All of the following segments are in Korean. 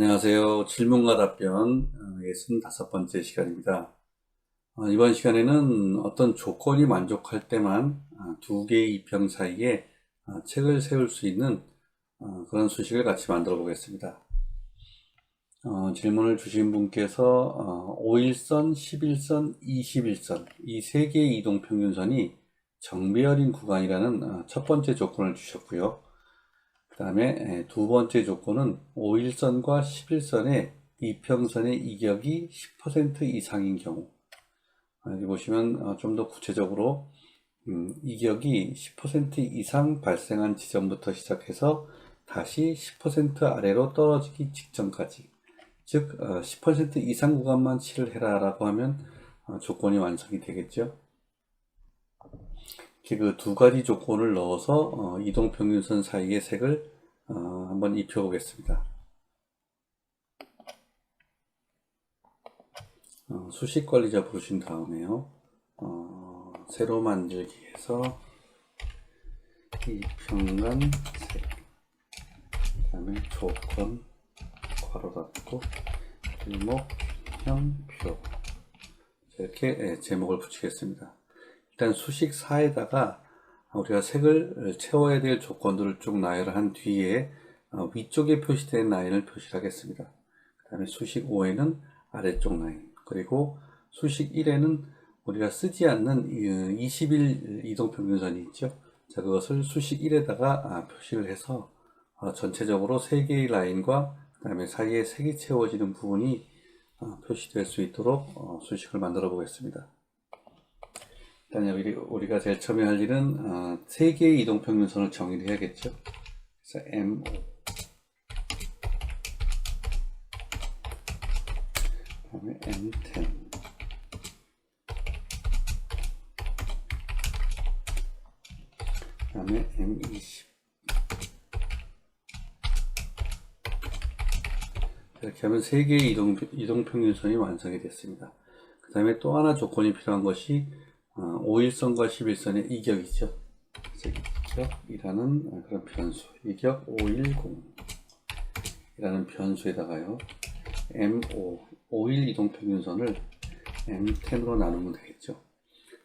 안녕하세요. 질문과 답변 65번째 시간입니다. 어, 이번 시간에는 어떤 조건이 만족할 때만 아, 두 개의 이평 사이에 아, 책을 세울 수 있는 어, 그런 수식을 같이 만들어 보겠습니다. 어, 질문을 주신 분께서 5일선, 11선, 21선 이 세 개의 이동평균선이 정배열인 구간이라는 첫 번째 조건을 주셨고요. 그 다음에 두 번째 조건은 5일선과 11선의 이평선의 이격이 10% 이상인 경우. 여기 보시면 어, 좀더 구체적으로 음, 이격이 10% 이상 발생한 지점부터 시작해서 다시 10% 아래로 떨어지기 직전까지. 즉 10% 어, 이상 구간만 칠을 해라 라고 하면 어, 조건이 완성이 되겠죠 그 두 가지 조건을 넣어서 어, 이동평균선 사이의 색을 어, 한번 입혀 보겠습니다. 어, 수식 관리자 부르신 다음에요. 어, 새로 만들기에서 이평간 색, 그 다음에 조건, 괄호 닫고, 일목형표 이렇게 예, 제목을 붙이겠습니다. 일단 수식 4에다가 우리가 색을 채워야 될 조건들을 쭉 나열한 뒤에 어, 위쪽에 표시된 라인을 표시하겠습니다. 그 다음에 수식 5에는 아래쪽 라인 그리고 수식 1에는 우리가 쓰지 않는 20일 이동평균선이 있죠. 자 그것을 수식 1에다가 아, 표시를 해서 어, 전체적으로 3개의 라인과 그 다음에 사이에 색이 채워지는 부분이 어, 표시될 수 있도록 수식을 만들어 보겠습니다. 일단 여기 우리가 제일 처음에 할 일은 어, 세 개의 이동 평균선을 정의를 해야겠죠. 그래서 MO 그다음에 M10 그다음에 M20 이렇게 하면 세 개의 이동, 이동 평균선이 완성이 됐습니다. 그 다음에 또 하나 조건이 필요한 것이 5일선과 어, 11선의 이격이죠. 이격이라는 그런 변수. 이격 510 이라는 변수에다가요. M5, 5일 이동 평균선을 M10으로 나누면 되겠죠.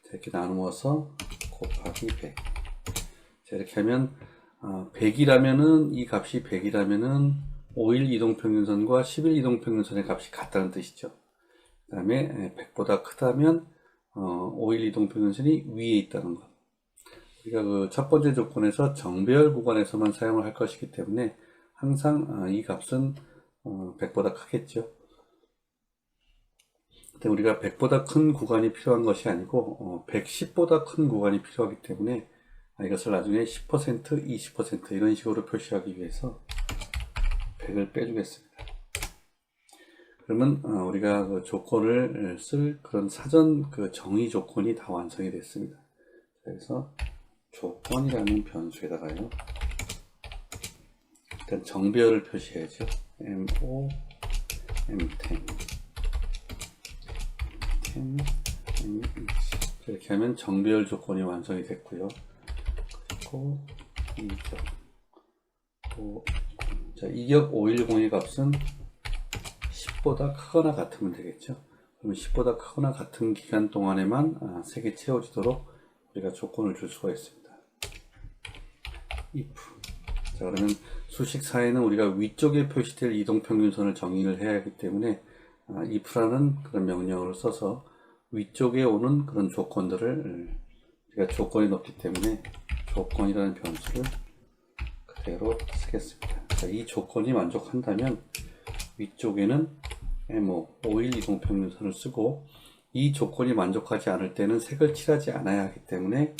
이렇게 나누어서 곱하기 100. 자, 이렇게 하면 100이라면은 어, 이 값이 100이라면은 5일 이동평균선과 10일 이동평균선의 값이 같다는 뜻이죠. 그 다음에 100보다 크다면 어, 5일 이동 평균선이 위에 있다는 것. 우리가 그 첫 번째 조건에서 정배열 구간에서만 사용을 할 것이기 때문에 항상 어, 이 값은 어, 100보다 크겠죠. 근데 우리가 100보다 큰 구간이 필요한 것이 아니고 어, 110보다 큰 구간이 필요하기 때문에 이것을 나중에 10%, 20% 이런 식으로 표시하기 위해서 100을 빼주겠습니다. 그러면 어, 우리가 그 조건을 쓸 그런 사전 그 정의 조건이 다 완성이 됐습니다. 그래서 조건이라는 변수에다가요. 일단 정배열을 표시해야죠. MO, M10, M10, M20 이렇게 하면 정배열 조건이 완성이 됐고요. 그리고 이격, 오, 자, 이격 510의 값은 10보다 크거나 같으면 되겠죠. 그러면 10보다 크거나 같은 기간 동안에만 아, 색이 채워지도록 우리가 조건을 줄 수가 있습니다. if. 자, 그러면 수식 사에는 우리가 위쪽에 표시될 이동평균선을 정의를 해야 하기 때문에 아, if라는 그런 명령어를 써서 위쪽에 오는 그런 조건들을 우리가 조건이 높기 때문에 조건이라는 변수를 그대로 쓰겠습니다. 자, 이 조건이 만족한다면 위쪽에는 뭐 5일 이동평균선을 쓰고 이 조건이 만족하지 않을 때는 색을 칠하지 않아야 하기 때문에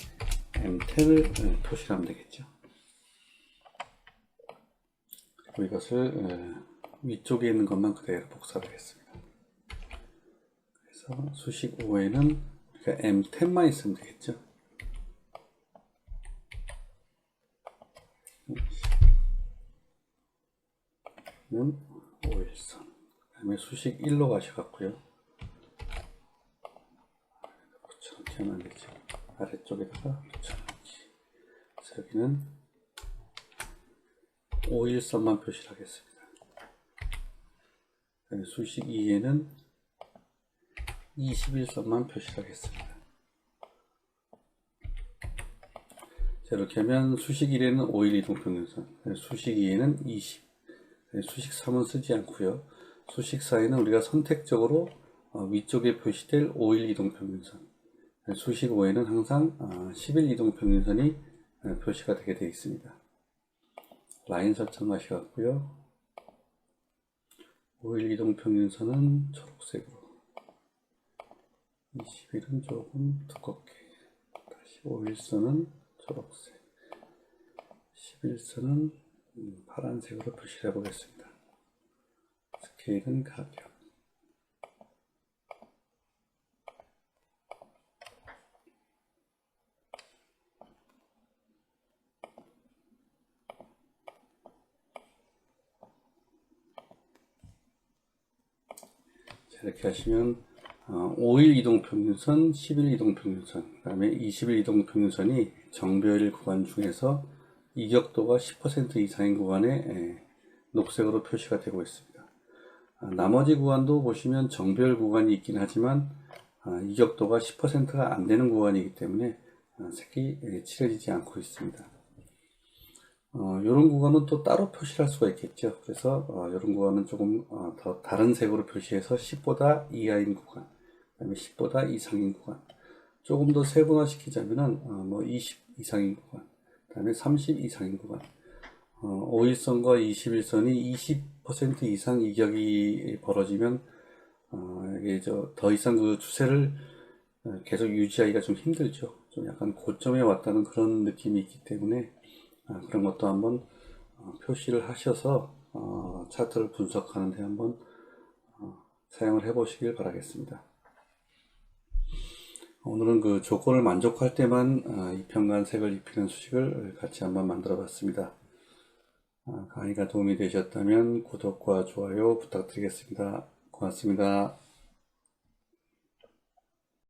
M10을 표시하면 되겠죠. 그리고 이것을 위쪽에 있는 것만 그대로 복사하겠습니다. 그래서 수식 5에는 우리가 M10만 있으면 되겠죠. 는 5일선 다음에 수식 1로 가셔갖고요. 붙여넣기 하면 되죠. 아래쪽에다가 붙여넣기. 그래서 여기는 5일선만 표시를 하겠습니다. 수식 2에는 21선만 표시하겠습니다. 자, 이렇게 하면 수식 1에는 5일 이동 평균선, 수식 2에는 20, 수식 3은 쓰지 않고요. 수식 4에는 우리가 선택적으로 어, 위쪽에 표시될 5일 이동평균선, 수식 5에는 항상 10일 이동평균선이 어, 표시가 되게 되어 있습니다. 라인 설정하셔갖고요. 5일 이동평균선은 초록색으로 20일은 조금 두껍게 다시 5일선은 초록색 11선은 음, 파란색으로 표시를 해보겠습니다. 스케일은 가격 자, 이렇게 하시면 어, 5일 이동평균선, 10일 이동평균선, 그 다음에 20일 이동평균선이 정배열 구간 중에서 이격도가 10% 이상인 구간에 에, 녹색으로 표시가 되고 있습니다. 아, 나머지 구간도 보시면 정배열 구간이 있긴 하지만 아, 이격도가 10%가 안 되는 구간이기 때문에 아, 색이 에, 칠해지지 않고 있습니다. 어, 이런 구간은 또 따로 표시할 수가 있겠죠. 그래서 어, 이런 구간은 조금 어, 더 다른 색으로 표시해서 10보다 이하인 구간, 그다음에 10보다 이상인 구간, 조금 더 세분화 시키자면은 어, 뭐20 이상인 구간, 그다음에 30 이상인 구간, 어, 5일선과 21선이 20% 이상 이격이 벌어지면 어, 이게 저 더 이상 그 추세를 어, 계속 유지하기가 좀 힘들죠. 좀 약간 고점에 왔다는 그런 느낌이 있기 때문에 아, 그런 것도 한번 어, 표시를 하셔서 어, 차트를 분석하는데 한번 어, 사용을 해 보시길 바라겠습니다. 오늘은 그 조건을 만족할 때만 어, 이평간 색을 입히는 수식을 같이 한번 만들어 봤습니다. 아, 강의가 도움이 되셨다면 구독과 좋아요 부탁드리겠습니다. 고맙습니다.